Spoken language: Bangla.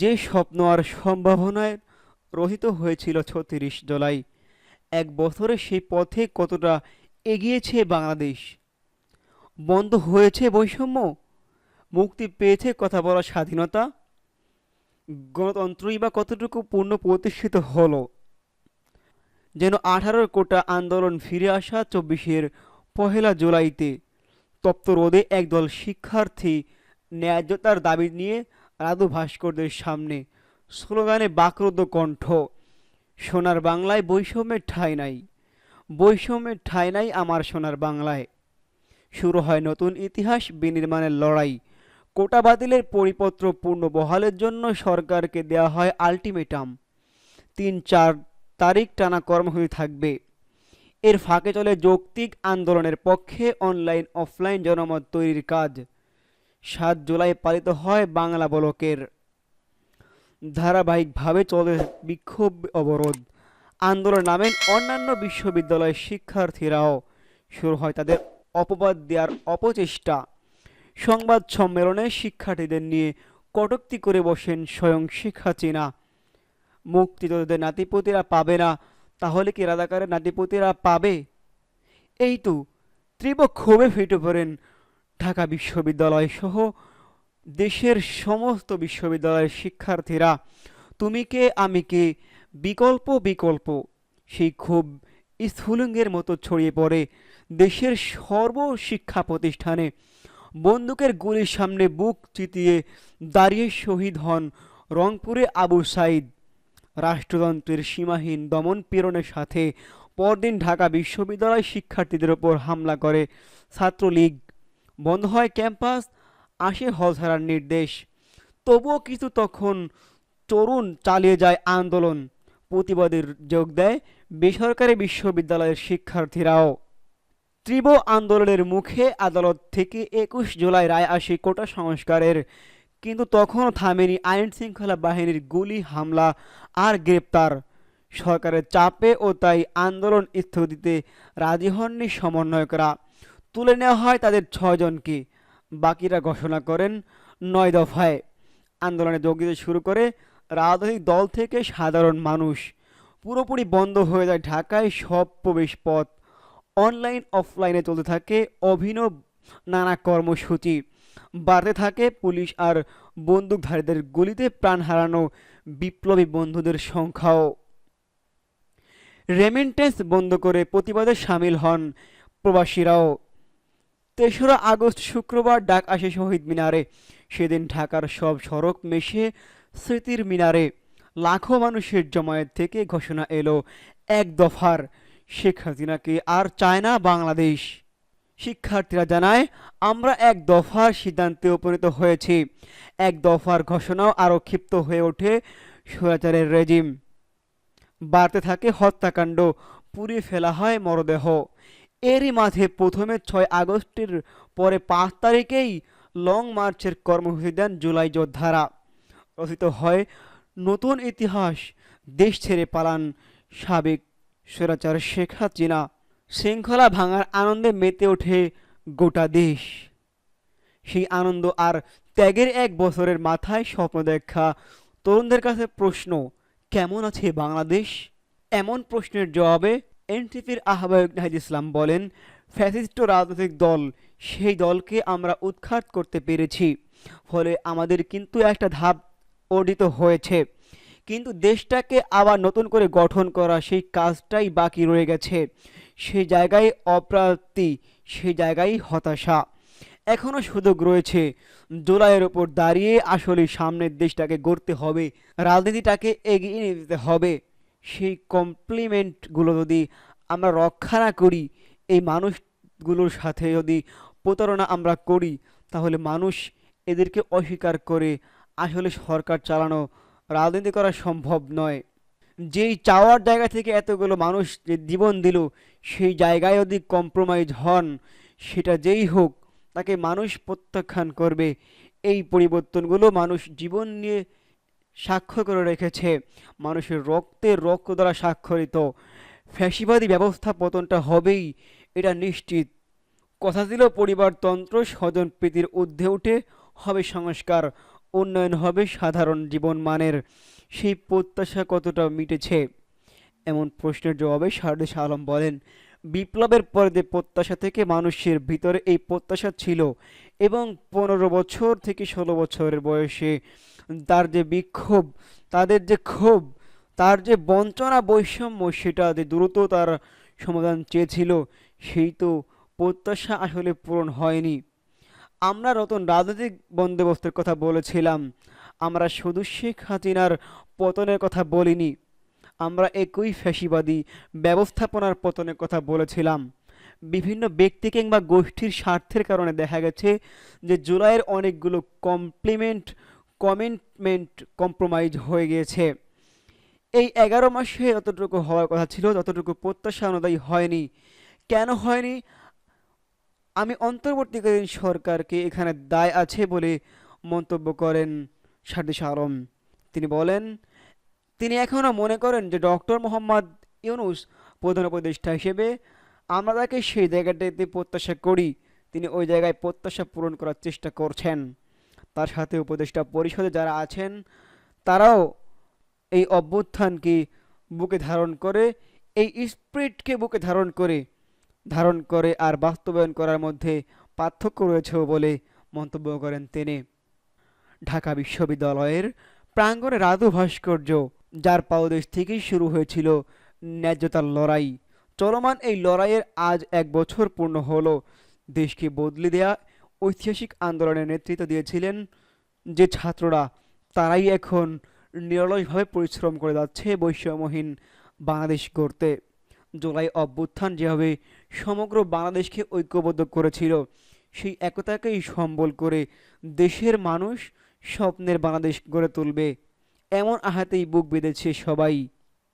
যে স্বপ্ন আর সম্ভাবনায় রহিত হয়েছিল ছত্রিশ জুলাই, এক বছরে সেই পথে কতটা এগিয়েছে বাংলাদেশ? বন্ধ হয়েছে বৈষম্য? মুক্তি পেয়েছে কথা বলার স্বাধীনতা? গণতন্ত্রই বা কতটুকু পূর্ণ প্রতিষ্ঠিত হলো? যেন আঠারোর কোটা আন্দোলন ফিরে আসা চব্বিশের পহেলা জুলাইতে তপ্ত রোদে একদল শিক্ষার্থী ন্যায্যতার দাবি নিয়ে রাধু ভাস্করদের সামনে স্লোগানে বাকরুদ্ধ কণ্ঠ। সোনার বাংলায় বৈষম্যের ঠাঁই নাই। বৈষম্যের ঠাঁই নাই আমার সোনার বাংলায়। শুরু হয় নতুন ইতিহাস, বিনির্মাণের লড়াই। কোটা বাতিলের পরিপত্র পূর্ণ বহালের জন্য সরকারকে দেওয়া হয় আলটিমেটাম। তিন চার তারিখ টানা কর্মসূচি থাকবে। এর ফাঁকে চলে যৌক্তিক আন্দোলনের পক্ষে অনলাইন, অফলাইন জনমত তৈরির কাজ। সাত জুলাই পালিত হয় বাংলা বলকের ধারাবাহিকভাবে চলে বিক্ষোভ অবরোধ। আন্দোলন নামেন অন্যান্য বিশ্ববিদ্যালয়ের শিক্ষার্থীরাও। শুরু হয় তাদের অপবাদ দেওয়ার অপচেষ্টা। সংবাদ সম্মেলনে শিক্ষার্থীদের নিয়ে কটূক্তি করে বসেন স্বয়ং শেখ হাসিনা মুক্তিযোদ্ধাদের নাতিপতিরা পাবে না, তাহলে কি রাজাকারের নাতিপতিরা পাবে? এই তো তীব্র ক্ষোভে ফেটে পড়েন ঢাকা বিশ্ববিদ্যালয় সহ দেশের সমস্ত বিশ্ববিদ্যালয়ের শিক্ষার্থীরা, তুমি কে, আমি কে, বিকল্প বিকল্প, সেই ক্ষোভ স্ফুলিঙ্গের মতো ছড়িয়ে পড়ে দেশের সর্বশিক্ষা প্রতিষ্ঠানে। বন্দুকের গুলির সামনে বুক চিতিয়ে দাঁড়িয়ে শহীদ হন রংপুরে আবু সাইদ। রাষ্ট্রযন্ত্রের সীমাহীন দমন পীড়নের সাথে পরদিন ঢাকা বিশ্ববিদ্যালয় শিক্ষার্থীদের ওপর হামলা করে ছাত্রলীগ। বন্ধ হয় ক্যাম্পাস, আসে হল ছাড়ার নির্দেশ। তবুও কিছু তখন তরুণ চালিয়ে যায় আন্দোলন। প্রতিবাদের যোগ দেয় বেসরকারি বিশ্ববিদ্যালয়ের শিক্ষার্থীরাও। তীব্র আন্দোলনের মুখে আদালত থেকে একুশ জুলাই রায় আসে কোটা সংস্কারের, কিন্তু তখনও থামেনি আইন শৃঙ্খলা বাহিনীর গুলি, হামলা আর গ্রেপ্তার। সরকারের চাপে ও তাই আন্দোলন স্থগিতে রাজি হননি সমন্বয়করা। তুলে নেওয়া হয় তাদের ছয়জনকে বাকিরা ঘোষণা করেন নয় দফায়। আন্দোলনে যোগ দিতে শুরু করে রাজনৈতিক দল থেকে সাধারণ মানুষ। পুরোপুরি বন্ধ হয়ে যায় ঢাকায় সব প্রবেশ পথ অনলাইন, অফলাইনে চলতে থাকে অভিনব নানা কর্মসূচি। বাড়তে থাকে পুলিশ আর বন্দুকধারীদের গুলিতে প্রাণ হারানো বিপ্লবী বন্ধুদের সংখ্যাও। রেমিন্টেন্স বন্ধ করে প্রতিবাদে সামিল হন প্রবাসীরাও। তেসরা আগস্ট শুক্রবার ডাক আসে শহীদ মিনারে। সেদিন ঢাকার সব সড়ক মেশে স্মৃতির মিনারে লাখো মানুষের জমায়েত থেকে ঘোষণা এলো এক দফার। শেখ হাসিনাকে আর চায় না বাংলাদেশ। শিক্ষার্থীরা জানায়, আমরা এক দফার সিদ্ধান্তে উপনীত হয়েছি। এক দফার ঘোষণাও আরও ক্ষিপ্ত হয়ে ওঠে স্বৈরাচারের রেজিম। বাড়তে থাকে হত্যাকাণ্ড, পুড়িয়ে ফেলা হয় মরদেহ। এরই মাঝে প্রথমে ছয় আগস্টের পরে পাঁচ তারিখেই লং মার্চের কর্মসূচি দেন জুলাই যোদ্ধারা। রচিত হয়, নতুন ইতিহাস দেশ ছেড়ে পালান সাবেক স্বৈরাচার শেখ হাসিনা। শৃঙ্খলা ভাঙার আনন্দে মেতে ওঠে গোটা দেশ। সেই আনন্দ আর ত্যাগের এক বছরের মাথায় স্বপ্ন দেখা। তরুণদের কাছে প্রশ্ন, কেমন আছে বাংলাদেশ? এমন প্রশ্নের জবাবে এনটিপির আহ্বায়ক নাহিদ ইসলাম বলেন, ফ্যাসিস্ট রাজনৈতিক দল, সেই দলকে আমরা উৎখাত করতে পেরেছি। ফলে আমাদের কিন্তু একটা ধাপ অর্জিত হয়েছে। কিন্তু দেশটাকে আবার নতুন করে গঠন করা সেই কাজটাই বাকি রয়ে গেছে। সেই জায়গায় অপ্রাপ্তি সেই জায়গায় হতাশা। এখনও সুযোগ রয়েছে। জুলাইয়ের ওপর দাঁড়িয়ে আসলে সামনের দেশটাকে গড়তে হবে, রাজনীতিটাকে এগিয়ে নিয়ে যেতে হবে। সেই কমপ্লিমেন্টগুলো যদি আমরা রক্ষা না করি, এই মানুষগুলোর সাথে যদি প্রতারণা আমরা করি, তাহলে মানুষ এদেরকে অস্বীকার করে আসলে সরকার চালানো, রাজনীতি করা সম্ভব নয়। যেই চাওয়ার জায়গা থেকে এতগুলো মানুষ যে জীবন দিল, সেই জায়গায় যদি কম্প্রোমাইজ হন, সেটা যেই হোক, তাকে মানুষ প্রত্যাখ্যান করবে। এই পরিবর্তনগুলো মানুষ জীবন নিয়ে সাক্ষ্য করে রেখেছে। মানুষের রক্তের রক্ত দ্বারা স্বাক্ষরিত। ফ্যাসিবাদী ব্যবস্থা পতনটা হবেই, এটা নিশ্চিত। কথা ছিল পরিবারতন্ত্র স্বজন প্রীতির ঊর্ধ্বে উঠে হবে সংস্কার, উন্নয়ন হবে সাধারণ জীবনমানের। সেই প্রত্যাশা কতটা মিটেছে? এমন প্রশ্নের জবাবে শারদুল আলম বলেন, বিপ্লবের পরে যে প্রত্যাশা থেকে মানুষের ভিতরে এই প্রত্যাশা ছিল এবং পনেরো বছর থেকে ষোলো বছরের বয়সে তার যে বিক্ষোভ, তাদের যে ক্ষোভ, তার যে বঞ্চনা বৈষম্য, সেটা যে দ্রুত তার সমাধান চেয়েছিল। সেই তো প্রত্যাশা আসলে পূরণ হয়নি। আমরা নতুন রাজনৈতিক বন্দোবস্তের কথা বলেছিলাম। আমরা শুধু শেখ হাসিনার পতনের কথা বলিনি। আমরা একই ফ্যাসিবাদী ব্যবস্থাপনার পতনের কথা বলেছিলাম। বিভিন্ন ব্যক্তি কিংবা গোষ্ঠীর স্বার্থের কারণে দেখা গেছে যে জুলাইয়ের অনেকগুলো কমপ্লিমেন্ট কমিটমেন্ট কম্প্রোমাইজ হয়ে গিয়েছে। এই এগারো মাসে যতটুকু হওয়ার কথা ছিল ততটুকু প্রত্যাশা অনুযায়ী হয়নি। কেন হয়নি? আমি অন্তর্বর্তীকালীন সরকারকে এখানে দায় আছে বলে মন্তব্য করেন সাদিস আলম। তিনি বলেন, তিনি এখনও মনে করেন যে ডক্টর মোহাম্মদ ইউনুস প্রধান উপদেষ্টা হিসেবে আমরা তাকে সেই জায়গাটাতে প্রত্যাশা করি। তিনি ওই জায়গায় প্রত্যাশা পূরণ করার চেষ্টা করছেন। তার সাথে উপদেষ্টা পরিষদে যারা আছেন, তারাও এই অভ্যুত্থানকে বুকে ধারণ করে, এই স্পিরিটকে বুকে ধারণ করে ধারণ করে আর বাস্তবায়ন করার মধ্যে পার্থক্য রয়েছে বলে মন্তব্য করেন তিনি। ঢাকা বিশ্ববিদ্যালয়ের প্রাঙ্গণে রাধু ভাস্কর্য, যার পাদদেশ থেকেই শুরু হয়েছিল ন্যায্যতার লড়াই। চলমান এই লড়াইয়ের আজ এক বছর পূর্ণ হলো। দেশকে বদলে দেয়া ঐতিহাসিক আন্দোলনের নেতৃত্ব দিয়েছিলেন যে ছাত্ররা, তারাই এখন নিরলসভাবে পরিশ্রম করে যাচ্ছে বৈষম্যহীন বাংলাদেশ গড়তে। জুলাই অভ্যুত্থান যেভাবে সমগ্র বাংলাদেশকে ঐক্যবদ্ধ করেছিল, সেই একতাকেই সম্বল করে দেশের মানুষ স্বপ্নের বাংলাদেশ গড়ে তুলবে। এমন আহাতেই বুক বেঁধেছে সবাই।